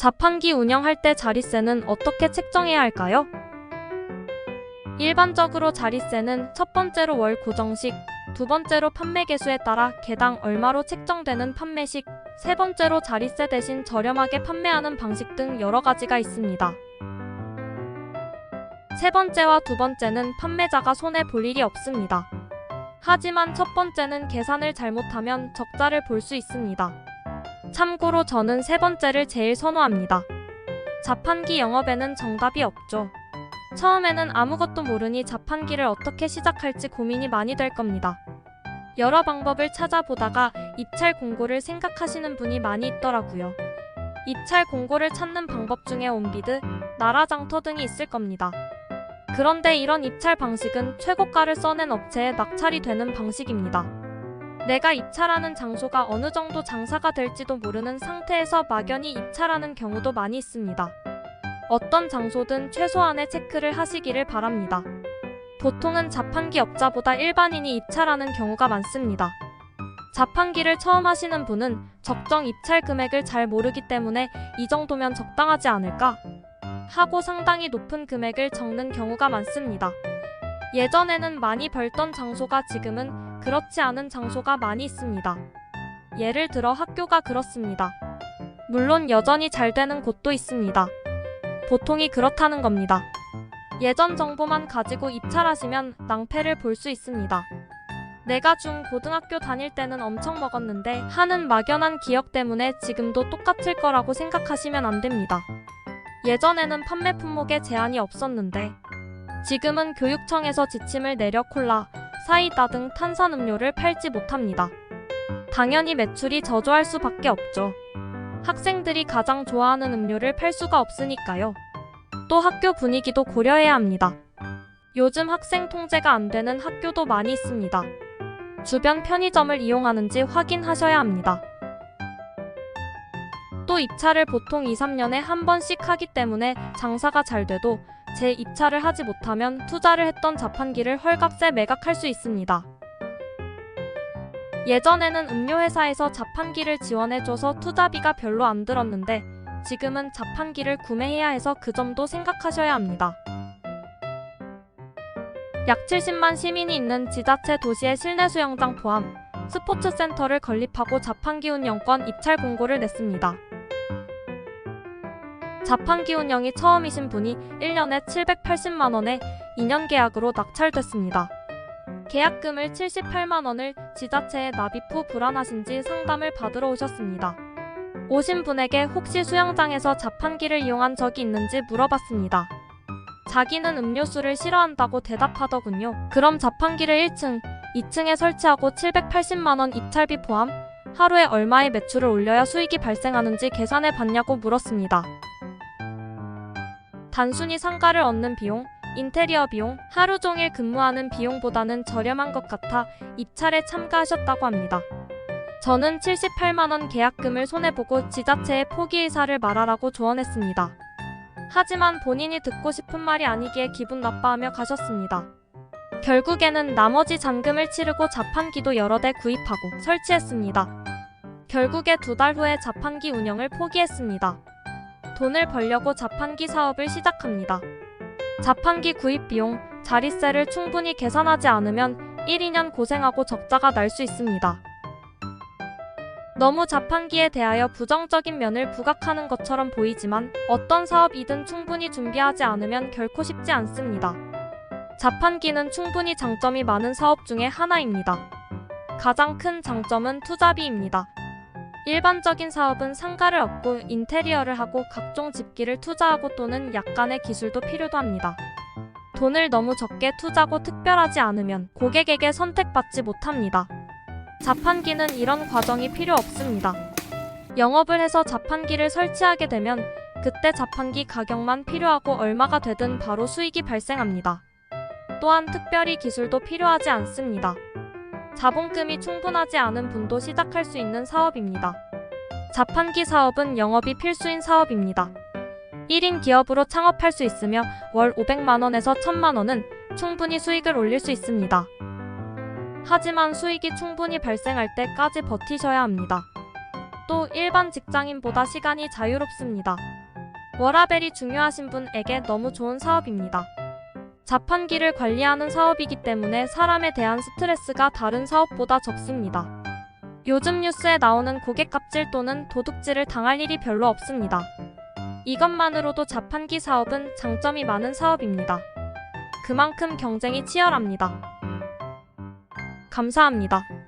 자판기 운영할 때 자릿세는 어떻게 책정해야 할까요? 일반적으로 자릿세는 첫 번째로 월 고정식, 두 번째로 판매 개수에 따라 개당 얼마로 책정되는 판매식, 세 번째로 자릿세 대신 저렴하게 판매하는 방식 등 여러 가지가 있습니다. 세 번째와 두 번째는 판매자가 손해 볼 일이 없습니다. 하지만 첫 번째는 계산을 잘못하면 적자를 볼 수 있습니다. 참고로 저는 세 번째를 제일 선호합니다. 자판기 영업에는 정답이 없죠. 처음에는 아무것도 모르니 자판기를 어떻게 시작할지 고민이 많이 될 겁니다. 여러 방법을 찾아보다가 입찰 공고를 생각하시는 분이 많이 있더라고요. 입찰 공고를 찾는 방법 중에 온비드, 나라장터 등이 있을 겁니다. 그런데 이런 입찰 방식은 최고가를 써낸 업체에 낙찰이 되는 방식입니다. 내가 입찰하는 장소가 어느 정도 장사가 될지도 모르는 상태에서 막연히 입찰하는 경우도 많이 있습니다. 어떤 장소든 최소한의 체크를 하시기를 바랍니다. 보통은 자판기 업자보다 일반인이 입찰하는 경우가 많습니다. 자판기를 처음 하시는 분은 적정 입찰 금액을 잘 모르기 때문에 이 정도면 적당하지 않을까? 하고 상당히 높은 금액을 적는 경우가 많습니다. 예전에는 많이 벌던 장소가 지금은 그렇지 않은 장소가 많이 있습니다. 예를 들어 학교가 그렇습니다. 물론 여전히 잘 되는 곳도 있습니다. 보통이 그렇다는 겁니다. 예전 정보만 가지고 입찰하시면 낭패를 볼 수 있습니다. 내가 중 고등학교 다닐 때는 엄청 먹었는데 하는 막연한 기억 때문에 지금도 똑같을 거라고 생각하시면 안 됩니다. 예전에는 판매 품목에 제한이 없었는데 지금은 교육청에서 지침을 내려 콜라, 사이다 등 탄산음료를 팔지 못합니다. 당연히 매출이 저조할 수밖에 없죠. 학생들이 가장 좋아하는 음료를 팔 수가 없으니까요. 또 학교 분위기도 고려해야 합니다. 요즘 학생 통제가 안 되는 학교도 많이 있습니다. 주변 편의점을 이용하는지 확인하셔야 합니다. 또 입찰을 보통 2, 3년에 한 번씩 하기 때문에 장사가 잘 돼도 재 입찰을 하지 못하면 투자를 했던 자판기를 헐값에 매각할 수 있습니다. 예전에는 음료회사에서 자판기를 지원해줘서 투자비가 별로 안 들었는데 지금은 자판기를 구매해야 해서 그 점도 생각하셔야 합니다. 약 70만 시민이 있는 지자체 도시의 실내 수영장 포함 스포츠센터를 건립하고 자판기 운영권 입찰 공고를 냈습니다. 자판기 운영이 처음이신 분이 1년에 780만 원에 2년 계약으로 낙찰됐습니다. 계약금을 78만 원을 지자체에 납입 후 불안하신지 상담을 받으러 오셨습니다. 오신 분에게 혹시 수영장에서 자판기를 이용한 적이 있는지 물어봤습니다. 자기는 음료수를 싫어한다고 대답하더군요. 그럼 자판기를 1층, 2층에 설치하고 780만원 입찰비 포함 하루에 얼마의 매출을 올려야 수익이 발생하는지 계산해 봤냐고 물었습니다. 단순히 상가를 얻는 비용, 인테리어 비용, 하루 종일 근무하는 비용보다는 저렴한 것 같아 입찰에 참가하셨다고 합니다. 저는 78만원 계약금을 손해보고 지자체에 포기 의사를 말하라고 조언했습니다. 하지만 본인이 듣고 싶은 말이 아니기에 기분 나빠하며 가셨습니다. 결국에는 나머지 잔금을 치르고 자판기도 여러 대 구입하고 설치했습니다. 결국에 두 달 후에 자판기 운영을 포기했습니다. 돈을 벌려고 자판기 사업을 시작합니다. 자판기 구입 비용, 자릿세를 충분히 계산하지 않으면 1, 2년 고생하고 적자가 날 수 있습니다. 너무 자판기에 대하여 부정적인 면을 부각하는 것처럼 보이지만 어떤 사업이든 충분히 준비하지 않으면 결코 쉽지 않습니다. 자판기는 충분히 장점이 많은 사업 중에 하나입니다. 가장 큰 장점은 투자비입니다. 일반적인 사업은 상가를 얻고 인테리어를 하고 각종 집기를 투자하고 또는 약간의 기술도 필요도 합니다. 돈을 너무 적게 투자고 특별하지 않으면 고객에게 선택받지 못합니다. 자판기는 이런 과정이 필요 없습니다. 영업을 해서 자판기를 설치하게 되면 그때 자판기 가격만 필요하고 얼마가 되든 바로 수익이 발생합니다. 또한 특별히 기술도 필요하지 않습니다. 자본금이 충분하지 않은 분도 시작할 수 있는 사업입니다. 자판기 사업은 영업이 필수인 사업입니다. 1인 기업으로 창업할 수 있으며 월 500만원에서 1000만원은 충분히 수익을 올릴 수 있습니다. 하지만 수익이 충분히 발생할 때까지 버티셔야 합니다. 또 일반 직장인보다 시간이 자유롭습니다. 워라벨이 중요하신 분에게 너무 좋은 사업입니다. 자판기를 관리하는 사업이기 때문에 사람에 대한 스트레스가 다른 사업보다 적습니다. 요즘 뉴스에 나오는 고객 갑질 또는 도둑질을 당할 일이 별로 없습니다. 이것만으로도 자판기 사업은 장점이 많은 사업입니다. 그만큼 경쟁이 치열합니다. 감사합니다.